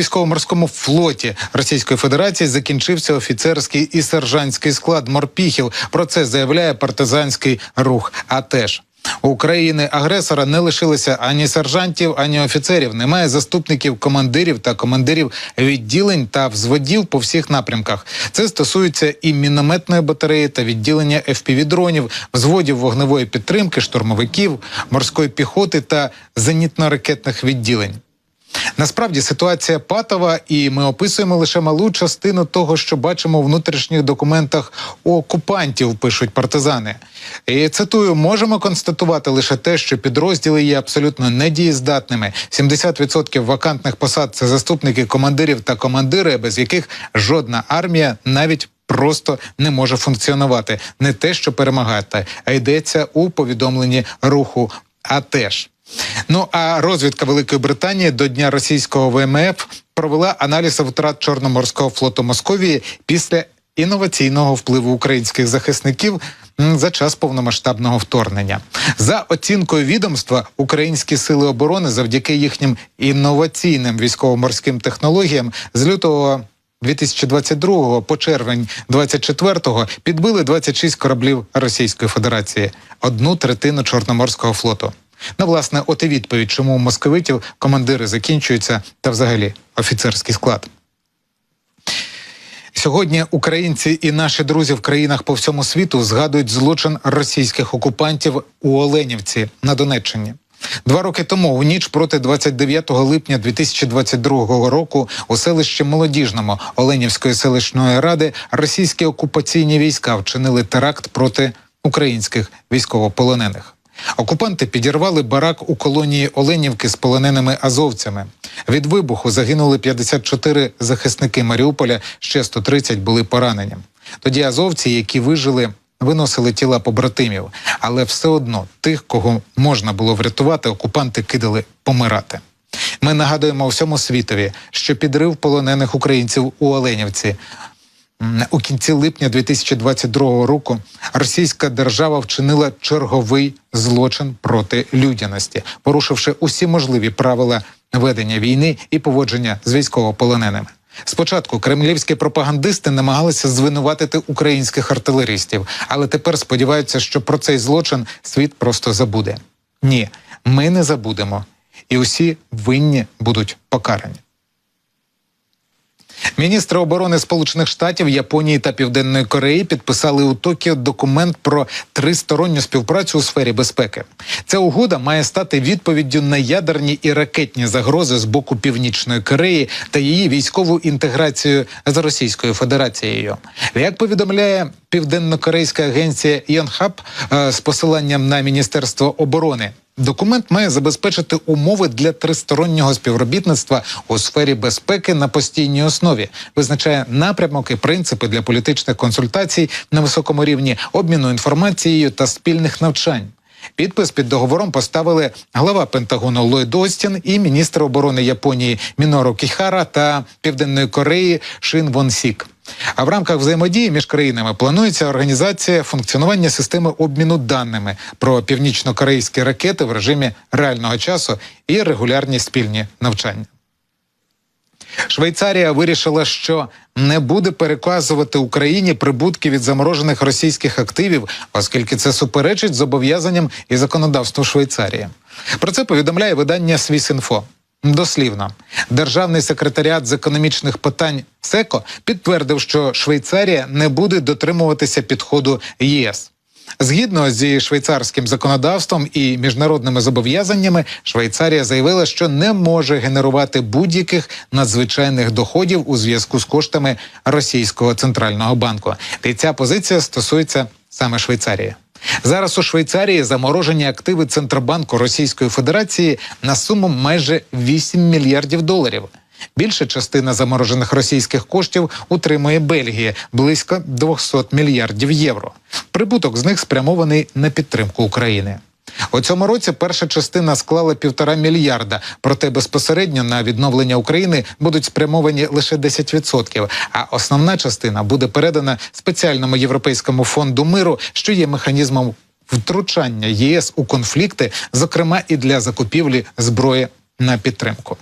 військово-морському флоті Російської Федерації закінчився офіцерський і сержантський склад морпіхів. Про це заявляє партизанський рух. А теж. У України агресора не лишилося ані сержантів, ані офіцерів. Немає заступників командирів та командирів відділень та взводів по всіх напрямках. Це стосується і мінометної батареї та відділення FPV-дронів, взводів вогневої підтримки, штурмовиків, морської піхоти та зенітно-ракетних відділень. Насправді ситуація патова, і ми описуємо лише малу частину того, що бачимо у внутрішніх документах окупантів. Пишуть партизани. І цитую: можемо констатувати лише те, що підрозділи є абсолютно недієздатними. 70% вакантних посад це заступники командирів та командири, без яких жодна армія навіть. Просто не може функціонувати не те, що перемагати, а йдеться у повідомленні руху. А теж Ну а розвідка Великої Британії до дня російського ВМФ провела аналіз втрат Чорноморського флоту Московії після інноваційного впливу українських захисників. За час повномасштабного вторгнення за оцінкою відомства українські сили оборони завдяки їхнім інноваційним військово-морським технологіям з лютого 2022 по червень 24-го підбили 26 кораблів Російської Федерації, одну третину Чорноморського флоту. Ну, власне, от і відповідь, чому у московитів командири закінчуються та взагалі офіцерський склад. Сьогодні українці і наші друзі в країнах по всьому світу згадують злочин російських окупантів у Оленівці на Донеччині. Два роки тому, у ніч проти 29 липня 2022 року, у селищі Молодіжному Оленівської селищної ради російські окупаційні війська вчинили теракт проти українських військовополонених. Окупанти підірвали барак у колонії Оленівки з полоненими азовцями. Від вибуху загинули 54 захисники Маріуполя, ще 130 були поранені. Тоді азовці, які вижили, виносили тіла побратимів, але все одно тих, кого можна було врятувати, окупанти кидали помирати. Ми нагадуємо всьому світові, що підрив полонених українців у Оленівці у кінці липня 2022 року Російська держава вчинила черговий злочин проти людяності, порушивши усі можливі правила ведення війни і поводження з військовополоненими. Спочатку кремлівські пропагандисти намагалися звинуватити українських артилеристів, але тепер сподіваються, що про цей злочин світ просто забуде. Ні, ми не забудемо, і усі винні будуть покарані. Міністри оборони Сполучених Штатів, Японії та Південної Кореї підписали у Токіо документ про тристоронню співпрацю у сфері безпеки. Ця угода має стати відповіддю на ядерні і ракетні загрози з боку Північної Кореї та її військову інтеграцію з Російською Федерацією. Як повідомляє південно-корейська агенція Йонхаб е, з посиланням на міністерство оборони. Документ має забезпечити умови для тристороннього співробітництва у сфері безпеки на постійній основі, визначає напрямок і принципи для політичних консультацій на високому рівні, обміну інформацією та спільних навчань. Підпис під договором поставили глава Пентагону Ллойд Остін і міністр оборони Японії Мінору Кіхара та Південної Кореї Шин Вон Сік. А в рамках взаємодії між країнами планується організація функціонування системи обміну даними про північно-корейські ракети в режимі реального часу і регулярні спільні навчання. Швейцарія вирішила, що не буде переказувати Україні прибутки від заморожених російських активів, оскільки це суперечить зобов'язанням і законодавству Швейцарії. Про це повідомляє видання Свісінфо. Дослівно, державний секретаріат з економічних питань СЕКО підтвердив, що Швейцарія не буде дотримуватися підходу ЄС. Згідно зі швейцарським законодавством і міжнародними зобов'язаннями, Швейцарія заявила, що не може генерувати будь-яких надзвичайних доходів у зв'язку з коштами російського центрального банку. І ця позиція стосується саме Швейцарії. Зараз у Швейцарії заморожені активи Центробанку Російської Федерації на суму майже 8 мільярдів доларів. Більша частина заморожених російських коштів утримує Бельгія близько 200 мільярдів євро. Прибуток з них спрямований на підтримку України. У цьому році перша частина склала півтора мільярда, проте безпосередньо на відновлення України будуть спрямовані лише 10%, А основна частина буде передана спеціальному європейському фонду миру, що є механізмом втручання ЄС у конфлікти, зокрема і для закупівлі зброї на підтримку.